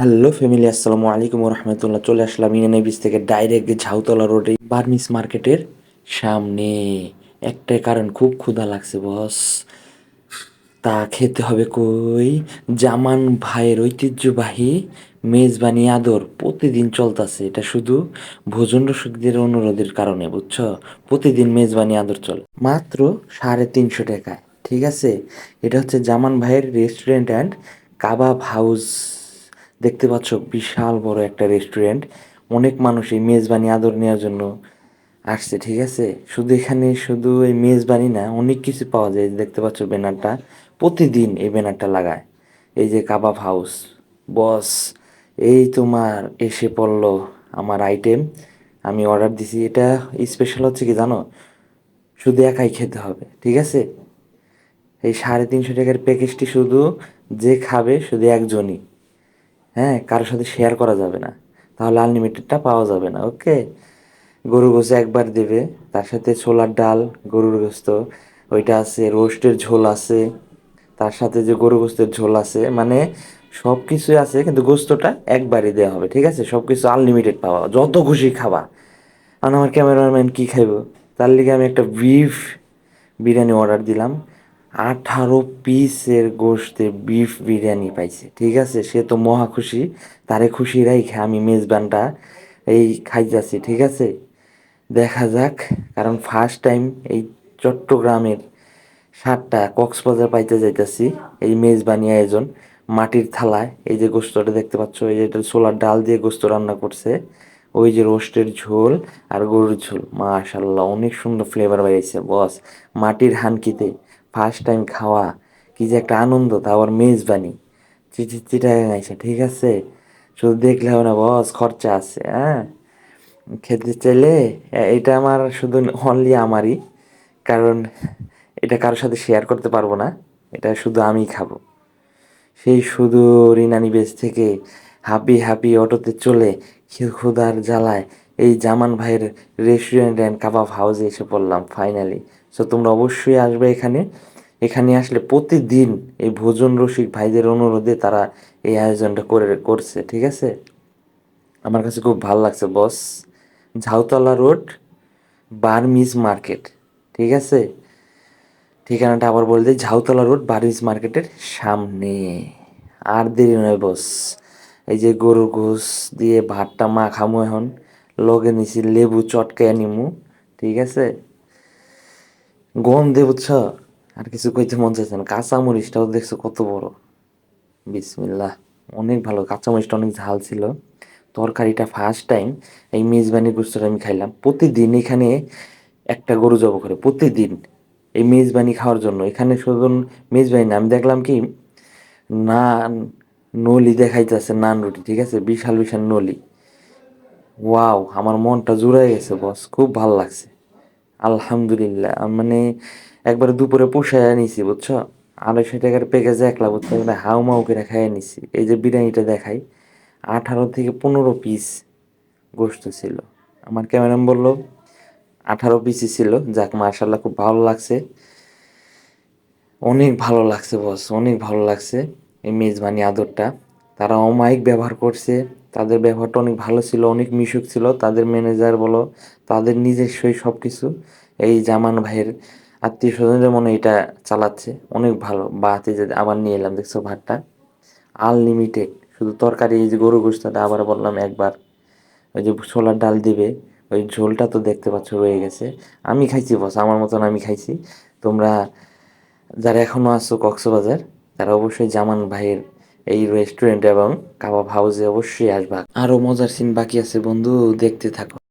Hello family, আসসালামু আলাইকুম রহমতুল্লাহ চলে আসলাম ইনানি বিচ থেকে ডাইরেক্ট ঝাউতলা রোডে, বার্মিস মার্কেটের সামনে। একটাই কারণ, খুব ক্ষুধা লাগছে বস। তা খেতে হবে কই? জামান ভাইয়ের ঐতিহ্যবাহী মেজবানি আদর প্রতিদিন চলতেছে। এটা শুধু ভোজন রসিকদের অনুরোধের কারণে, বুঝছ? প্রতিদিন মেজবানি আদর চলে। মাত্র সাড়ে তিনশো টাকায়, ঠিক আছে? এটা হচ্ছে জামান ভাইয়ের রেস্টুরেন্ট অ্যান্ড কাবাব হাউস দেখতে পাচ্ছ বিশাল বড় একটা রেস্টুরেন্ট অনেক মানুষ এই মেজবানি আদর নেওয়ার জন্য আসছে, ঠিক আছে? শুধু এখানে শুধু এই মেজবানি না, অনেক কিছু পাওয়া যায়। দেখতে পাচ্ছ ব্যানারটা। প্রতিদিন এই ব্যানারটা লাগায়। এই যে কাবাব হাউস, বস, এই তোমার এসে পড়ল আমার আইটেম আমি অর্ডার দিছি। এটা স্পেশাল হচ্ছে কি জানো? শুধু একাই খেতে হবে, ঠিক আছে? এই সাড়ে তিনশো টাকার প্যাকেজটি শুধু যে খাবে, শুধু একজনই। হ্যাঁ কারোর সাথে শেয়ার করা যাবে না। তাহলে আনলিমিটেডটা পাওয়া যাবে না ওকে গরুর গোস্ত একবার দেবে, তার সাথে ছোলার ডাল, গরুর গোস্ত, ওইটা আছে রোস্টের ঝোল আছে, তার সাথে যে গরু গোস্তের ঝোল আছে মানে সব কিছুই আছে, কিন্তু গোস্তটা একবারই দেওয়া হবে, ঠিক আছে? সব কিছু আনলিমিটেড পাওয়া, যত খুশি খাবা। আর আমার ক্যামেরাম্যান কী খাইব? তার লিগে আমি একটা বিফ বিরিয়ানি অর্ডার দিলাম। আঠারো পিসের গোশতে বিফ বিরিয়ানি পাইছে, ঠিক আছে? সে তো মহা খুশি, তারে খুশি রাইখে আমি মেজবানটা এই খাই যাচ্ছি ঠিক আছে? দেখা যাক, কারণ ফার্স্ট টাইম এই চট্টগ্রামের সাতটা কক্সবাজার পাইতে যাইতেছি, এই মেজবানি আয়োজন, মাটির থালায়, এই যে গোস্তটা দেখতে পাচ্ছ, এই যে এটা ছোলার ডাল দিয়ে গোস্ত রান্না করছে, ওই যে রোস্টের ঝোল আর গরুর ঝোল, মাশাল্লাহ, অনেক সুন্দর ফ্লেভার বেরিয়েছে বস মাটির হানকিতে। ফার্স্ট টাইম খাওয়া, কি যে একটা আনন্দ, তা আবার মেজবানি। চিটাগাং আইসে ঠিক আছে, শুধু দেখলে হবে না বস, খরচা আছে হ্যাঁ? খেতে চাইলে এটা আমার শুধু অনলি আমারই, কারণ এটা কারোর সাথে শেয়ার করতে পারব না, এটা শুধু আমিই খাব। সেই শুধু রিনানি বেজ থেকে হাপি হাপি অটোতে চলে খি- ক্ষুধার জ্বালায় এই জামান ভাইয়ের রেস্টুরেন্ট অ্যান্ড কাবাব হাউসে এসে পড়লাম ফাইনালি সো তোমরা অবশ্যই আসবে এখানে। এখানে আসলে প্রতিদিন এই ভোজন রসিক ভাইদের অনুরোধে তারা এই আয়োজনটা করে, করছে, ঠিক আছে? আমার কাছে খুব ভালো লাগছে boss Jhautala road, Burmese market, ঠিক আছে? ঠিকানাটা আবার বলে দিই, ঝাউতলা রোড, বার্মিজ মার্কেটের সামনে। আর দেরি নয় বস এই যে গরুর ঘোষ দিয়ে ভাতটা মা খামু এখন। লগে নিছি লেবু চটকায় নিমু, ঠিক আছে? গন্ধে বুঝছ? আর কিছু কইতে মন চাইছে না। কাঁচা মরিচটাও দেখছ কত বড়। বিসমিল্লাহ। অনেক ভালো। কাঁচামরিচটা অনেক ঝাল ছিল। তরকারিটা ফার্স্ট টাইম এই মেজবানি গুস্তটা আমি খাইলাম। প্রতিদিন এখানে একটা গরু জব করে। প্রতিদিন এই মেজবানি খাওয়ার জন্য। এখানে শুধু মেজবানি না, আমি দেখলাম কি নান, নলি দেখাইতেছে, নান রুটি, ঠিক আছে? বিশাল বিশাল নলি। ওয়াও, আমার মনটা জুড়াই গেছে বস খুব ভালো লাগছে। আলহামদুলিল্লাহ। মানে একবার দুপুরে পোষায় নিছি, বুঝছ? আড়াইশো টাকার প্যাকেজে একলা, বুঝছ? মানে হাউ মাউ করে খাইয়ে নিছি। এই যে বিরিয়ানিটা দেখাই, আঠারো থেকে পনেরো পিস গোস্ত ছিল। আমার ক্যামেরাম বলল, আঠারো পিসই ছিল। যাক মার্শাল্লাহ খুব ভালো লাগছে। অনেক ভালো লাগছে বস অনেক ভালো লাগছে। এই মেজবানি আদরটা। তারা অমায়িক ব্যবহার করছে। তাদের ব্যবহারটা অনেক ভালো ছিল, অনেক মিশুক ছিল। তাদের ম্যানেজার বলো, তাদের নিজস্বই সব কিছু এই জামান ভাইয়ের আত্মীয় স্বজনদের মনে এটা চালাচ্ছে। অনেক ভালো। বাতে যে আবার নিয়ে এলাম, দেখছ ভাতটা? আনলিমিটেড শুধু তরকারি, এই যে গরু গোস্তাটা আবার বললাম একবার। ওই যে ছোলার ডাল দিবে, ওই ঝোলটা তো দেখতে পাচ্ছ রয়ে গেছে। আমি খাইছি বস, আমার মতন আমি খাইছি। তোমরা যারা এখনও আসছো কক্সবাজার, তারা অবশ্যই জামান ভাইয়ের এই রেস্টুরেন্ট এবং কাবাব হাউসে অবশ্যই আসবা। আরও মজার সিন বাকি আছে বন্ধু, দেখতে থাকো।